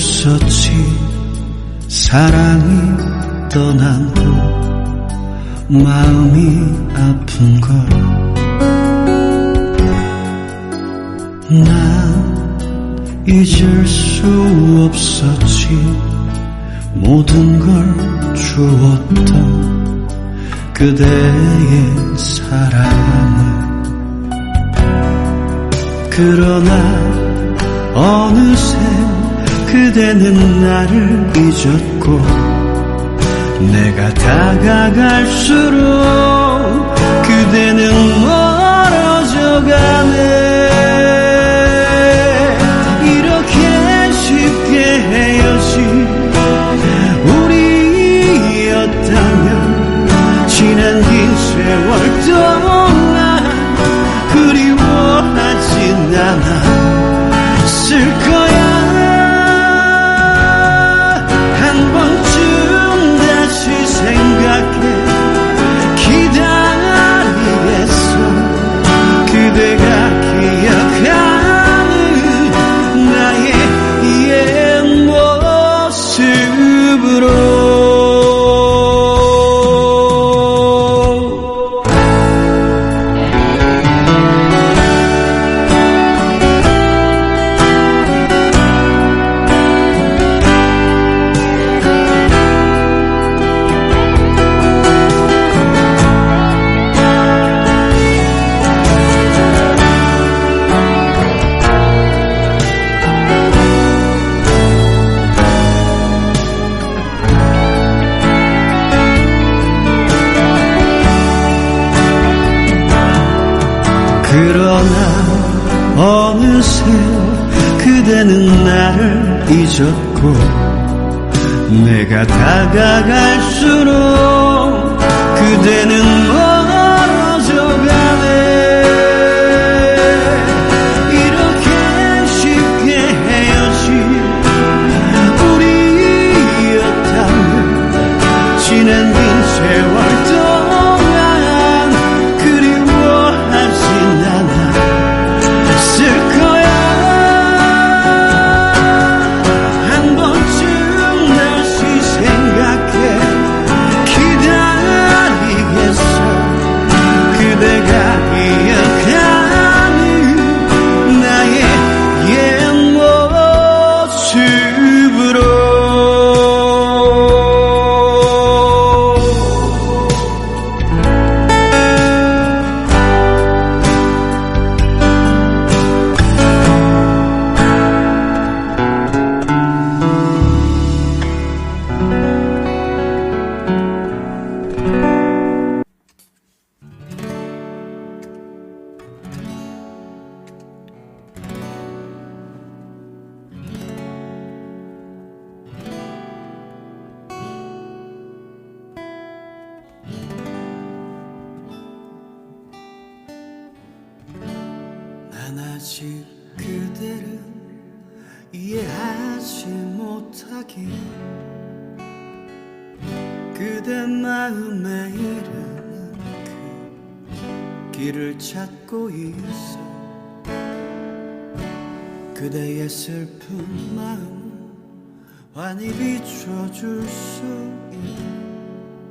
없었지 사랑이 떠난 후 마음이 아픈 걸. 나 잊을 수 없었지. 모든 걸 주었던 그대의 사랑을. 그러나 어느새 그대는 나를 잊었고 내가 다가갈수록 그대는 모습으로 그러나 어느새 그대는 나를 잊었고 내가 다가갈수록 그대는 아직 그대를 이해하지 못하기 그대 마음에 이르는 그 길을 찾고 있어. 그대의 슬픈 마음 환히 비춰줄 수 있는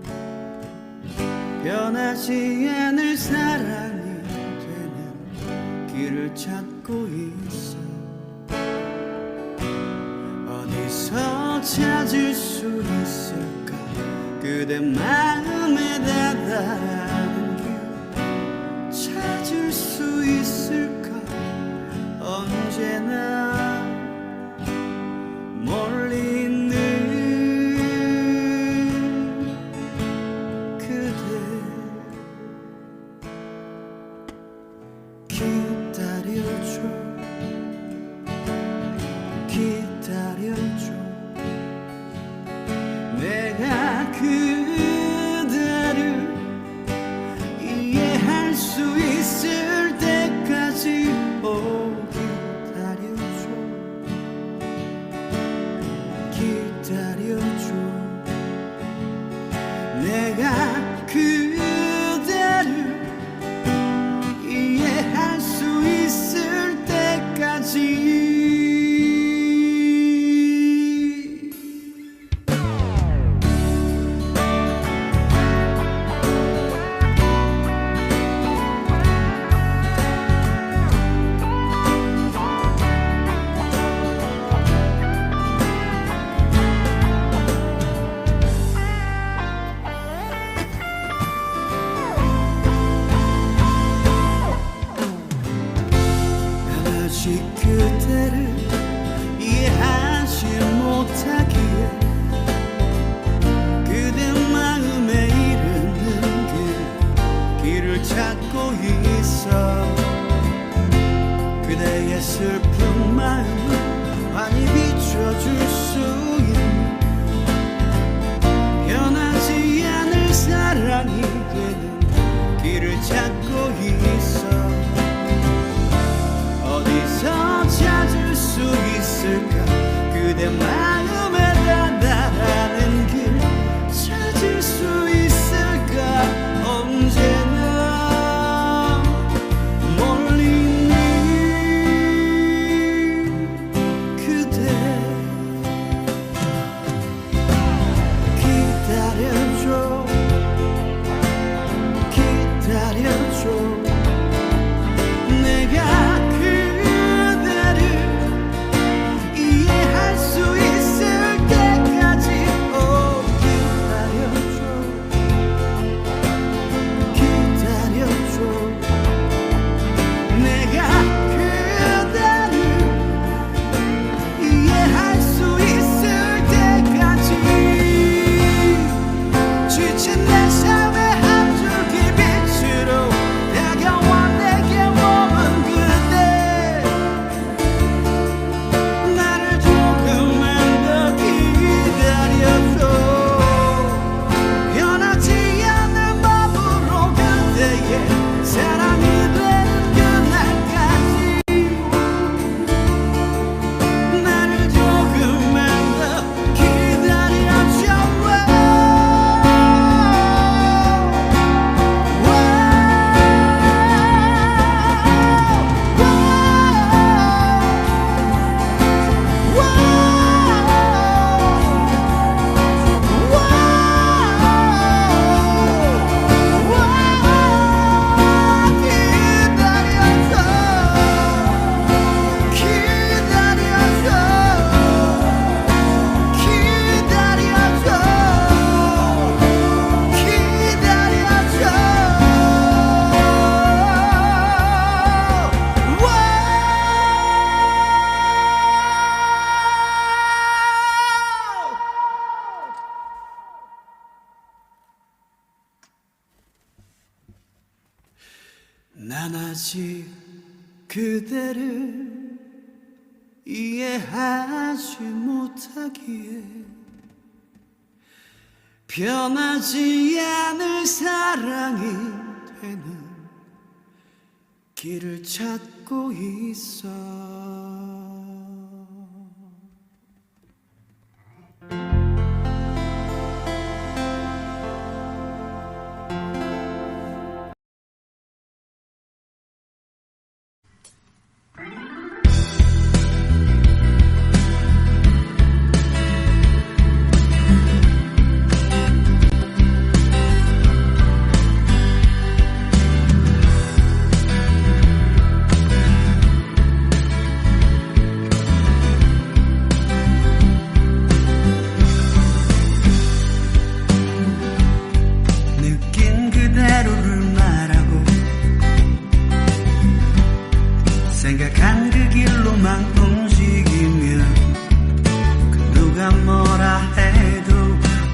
변하지 않을 사랑이 되는 길을 찾고 있어. 어디서 찾을 수 있을까? 그대 마음에 다다른 길 찾을 수 있을까 아직 그대를 이해하지 못하기에 변하지 않을 사랑이 되는 길을 찾고 있어. 생각한 그 길로만 움직이면 그 누가 뭐라 해도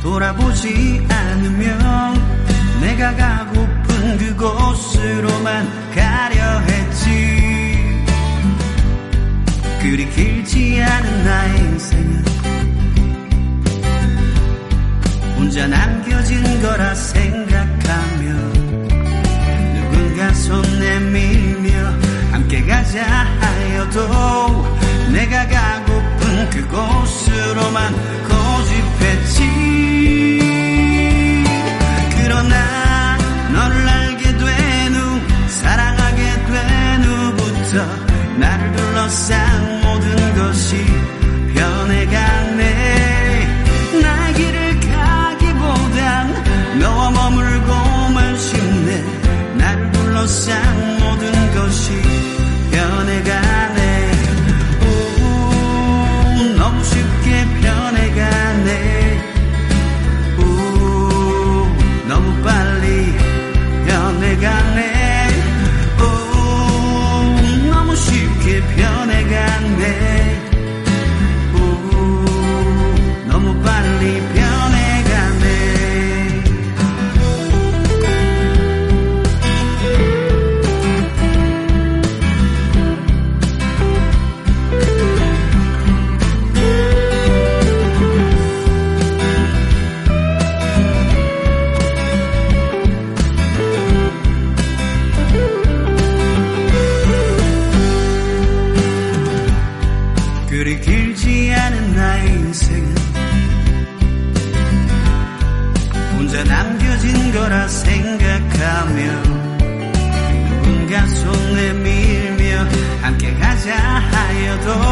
돌아보지 않으면 내가 가고픈 그곳으로만 가려 했지. 그리 길지 않은 나의 인생은 혼자 남겨진 거라 생각하며 누군가 손 내밀며 함께 가자 하여도 내가 가고픈 그곳으로만 거짓 손 내밀며 함께 가자 하여도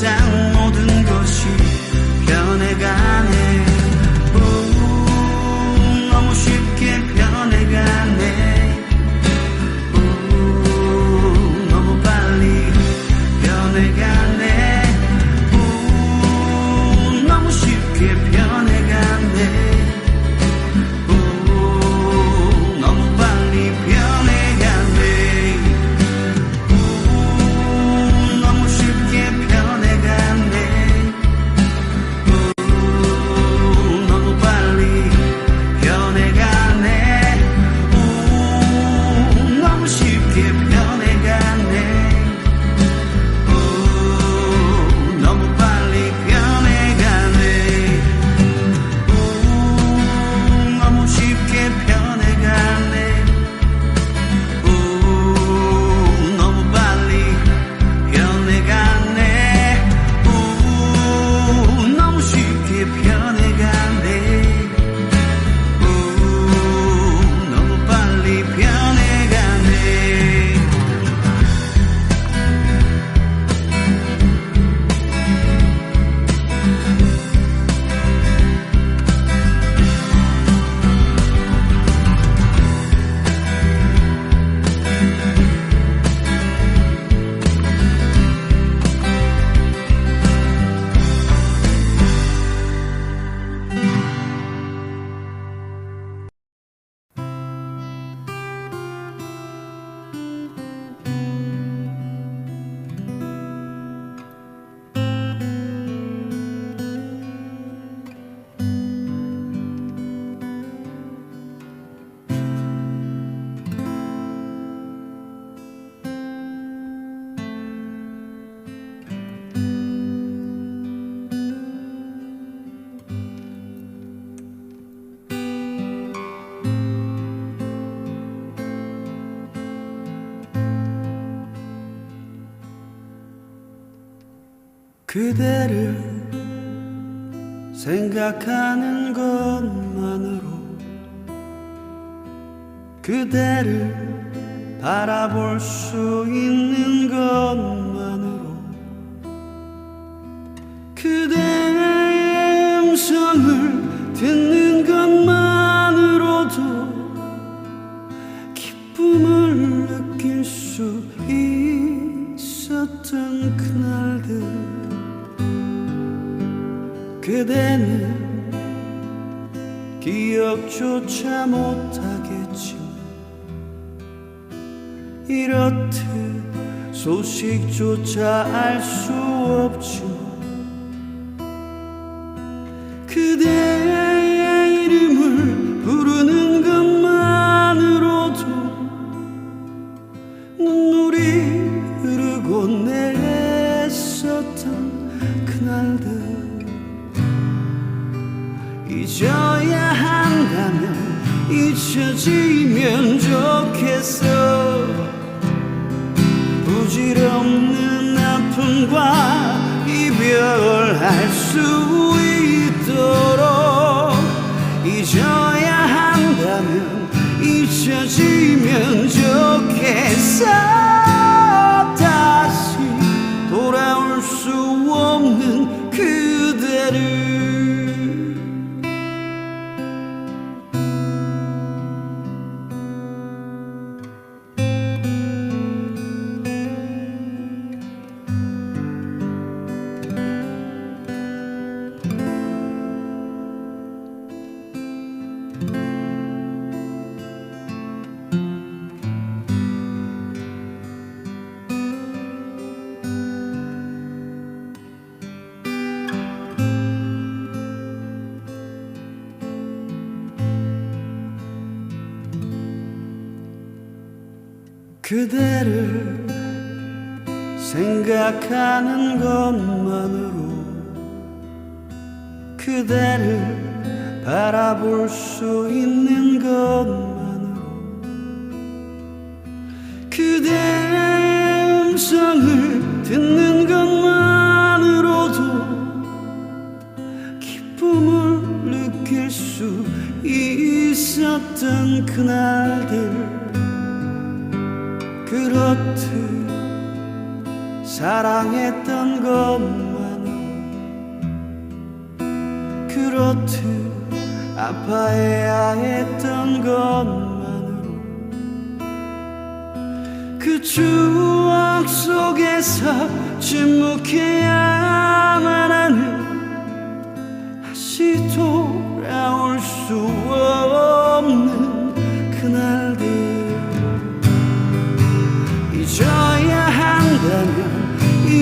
sound. 그대를 생각하는 것만으로 그대를 바라볼 수 있는 것만으로 그대의 음성을 듣는 그대는 기억조차 못하겠지. 이렇듯 소식조차 알 수 없지만 있다면 잊혀지면 좋겠어. 다시 돌아올 수 없는 그대를 그대를 생각하는 것만으로 그대를 바라볼 수 있는 것만으로 그대 음성을 듣는 것만으로도 기쁨을 느낄 수 있었던 그날들 그렇듯 사랑했던 것만으로 그렇듯 아파해야 했던 것만으로 그 추억 속에서 침묵해야만 하는 다시 돌아올 수 없는 그날